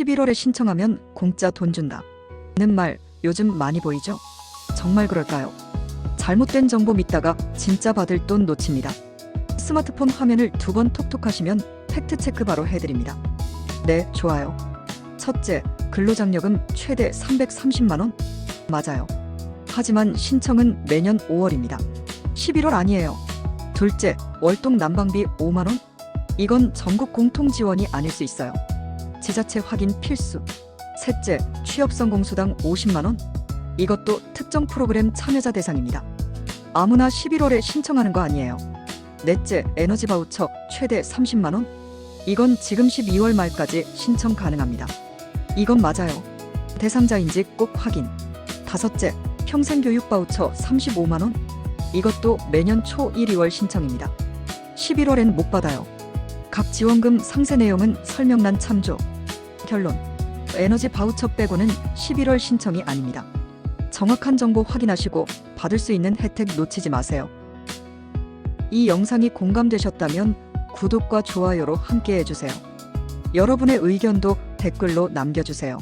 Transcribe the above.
11월에 신청하면 공짜 돈 준다. 는 말 요즘 많이 보이죠? 정말 그럴까요? 잘못된 정보 믿다가 진짜 받을 돈 놓칩니다. 스마트폰 화면을 두 번 톡톡 하시면 팩트 체크 바로 해드립니다. 네, 좋아요. 첫째, 근로장려금 최대 330만 원? 맞아요. 하지만 신청은 매년 5월입니다. 11월 아니에요. 둘째, 월동 난방비 5만 원? 이건 전국 공통 지원이 아닐 수 있어요. 지자체 확인 필수. 셋째, 취업성 공 수당 50만 원? 이것도 특정 프로그램 참여자 대상입니다. 아무나 11월에 신청하는 거 아니에요. 넷째, 에너지 바우처 최대 30만 원? 이건 지금 12월 말까지 신청 가능합니다. 이건 맞아요. 대상자인지 꼭 확인. 다섯째, 평생교육 바우처 35만 원? 이것도 매년 초 1, 2월 신청입니다. 11월엔 못 받아요. 각 지원금 상세 내용은 설명란 참조. 결론. 에너지 바우처 빼고는 11월 신청이 아닙니다. 정확한 정보 확인하시고 받을 수 있는 혜택 놓치지 마세요. 이 영상이 공감되셨다면 구독과 좋아요로 함께 해주세요. 여러분의 의견도 댓글로 남겨주세요.